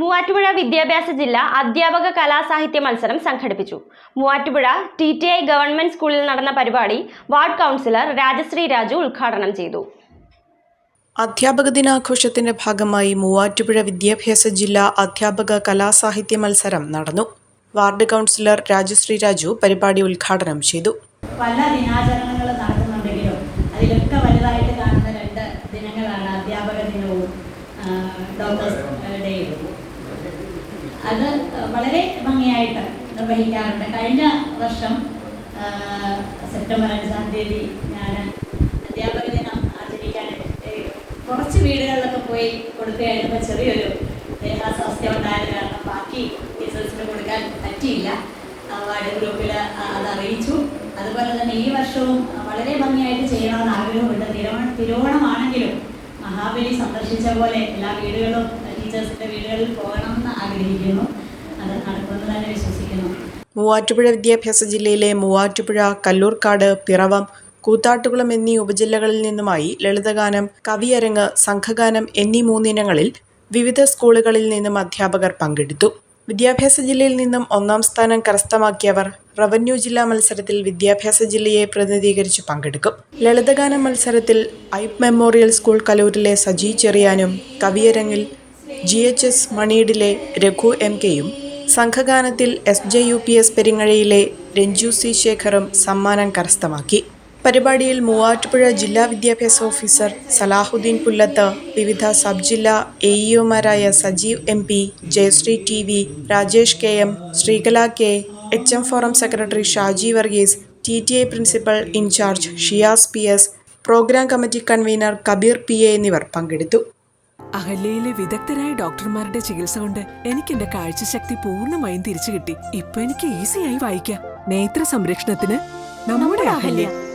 മൂവാറ്റുപുഴ വിദ്യാഭ്യാസ ജില്ല അധ്യാപക കലാസാഹിത്യ മത്സരം സംഘടിപ്പിച്ചു. Muvattupuzha T T I government സ്കൂളിൽ നടന്ന പരിപാടി വാർഡ് കൗൺസിലർ രാജശ്രീ രാജു ഉദ്ഘാടനം ചെയ്തു. അധ്യാപക ദിനാഘോഷത്തിന്റെ ഭാഗമായി മൂവാറ്റുപുഴ വിദ്യാഭ്യാസ ജില്ലാ അധ്യാപക കലാസാഹിത്യ മത്സരം നടന്നു. വാർഡ് കൗൺസിലർ രാജശ്രീ രാജു പരിപാടി ഉദ്ഘാടനം ചെയ്തു. പല ദിനാചരണങ്ങൾ നടക്കുന്നുണ്ടെങ്കിലും അതിലൊക്കെ വലുതായിട്ട് കാണുന്ന രണ്ട് ദിനങ്ങളാണ് അധ്യാപക ദിനവും. ഡോക്ടേഴ്സ് അത് വളരെ ഭംഗിയായിട്ട് നിർവഹിക്കാറുണ്ട്. കഴിഞ്ഞ വർഷം സെപ്റ്റംബർ അഞ്ചാം തീയതി ഞാൻ അധ്യാപക ദിനം ആചരിക്കാനായിട്ട് കുറച്ച് വീടുകളിലൊക്കെ പോയി കൊടുക്കുകയായിരുന്നപ്പോൾ ചെറിയൊരു ദേഹാസ്വാസ്ഥ്യം ഉണ്ടായത് കാരണം ബാക്കി ടീച്ചേഴ്സിന് കൊടുക്കാൻ പറ്റിയില്ല. വാർഡ് ഗ്രൂപ്പിൽ അത് അറിയിച്ചു. അതുപോലെ തന്നെ ഈ വർഷവും വളരെ ഭംഗിയായിട്ട് ചെയ്യണമെന്ന് ആഗ്രഹമുണ്ട്. തിരുവോണം തിരുവോണമാണെങ്കിലും മഹാബലി സന്ദർശിച്ച പോലെ എല്ലാ വീടുകളും ടീച്ചേഴ്സിന്റെ വീടുകളിൽ പോകണം എന്ന് ആഗ്രഹിക്കുന്നു. അത് നടക്കുമെന്ന് തന്നെ വിശ്വസിക്കുന്നു. മൂവാറ്റുപുഴ വിദ്യാഭ്യാസ ജില്ലയിലെ മൂവാറ്റുപുഴ കല്ലൂർക്കാട് പിറവം കൂത്താട്ടുകുളം എന്നീ ഉപജില്ലകളിൽ നിന്നുമായി ലളിതഗാനം കവിയരങ്ങ് സംഘഗാനം എന്നീ മൂന്നിനങ്ങളിൽ വിവിധ സ്കൂളുകളിൽ നിന്നും അധ്യാപകർ പങ്കെടുത്തു. വിദ്യാഭ്യാസ ജില്ലയിൽ നിന്നും ഒന്നാം സ്ഥാനം കരസ്ഥമാക്കിയവർ റവന്യൂ ജില്ലാ മത്സരത്തിൽ വിദ്യാഭ്യാസ ജില്ലയെ പ്രതിനിധീകരിച്ച് പങ്കെടുക്കും. ലളിതഗാന മത്സരത്തിൽ ഐപ് മെമ്മോറിയൽ സ്കൂൾ കലൂരിലെ സജി ചെറിയാനും കവിയരങ്ങിൽ ജി എച്ച് എസ് മണിയിഡിലെ രഘു എം കെയും സംഘഗാനത്തിൽ S J U P S പെരിങ്ങഴയിലെ Ranju C ശേഖറും സമ്മാനം കരസ്ഥമാക്കി. പരിപാടിയിൽ മൂവാറ്റുപുഴ ജില്ലാ വിദ്യാഭ്യാസ ഓഫീസർ സലാഹുദ്ദീൻ പുല്ലത്ത് വിവിധ സബ് ജില്ലാ A ഇഒമാരായ Sajeev M P Jayasree T V Rajesh K M Sreekala K H M forum secretary Shaji Varghese T T I principal in charge Shiyas P S programme committee convener Kabeer P A എന്നിവർ പങ്കെടുത്തു. അഹല്യയിലെ വിദഗ്ധരായ ഡോക്ടർമാരുടെ ചികിത്സ കൊണ്ട് എനിക്ക് എന്റെ കാഴ്ചശക്തി പൂർണമായും തിരിച്ചു കിട്ടി. ഇപ്പൊ എനിക്ക് ഈസിയായി വായിക്കാം. നേത്ര സംരക്ഷണത്തിന് നമ്മുടെ Ahalya.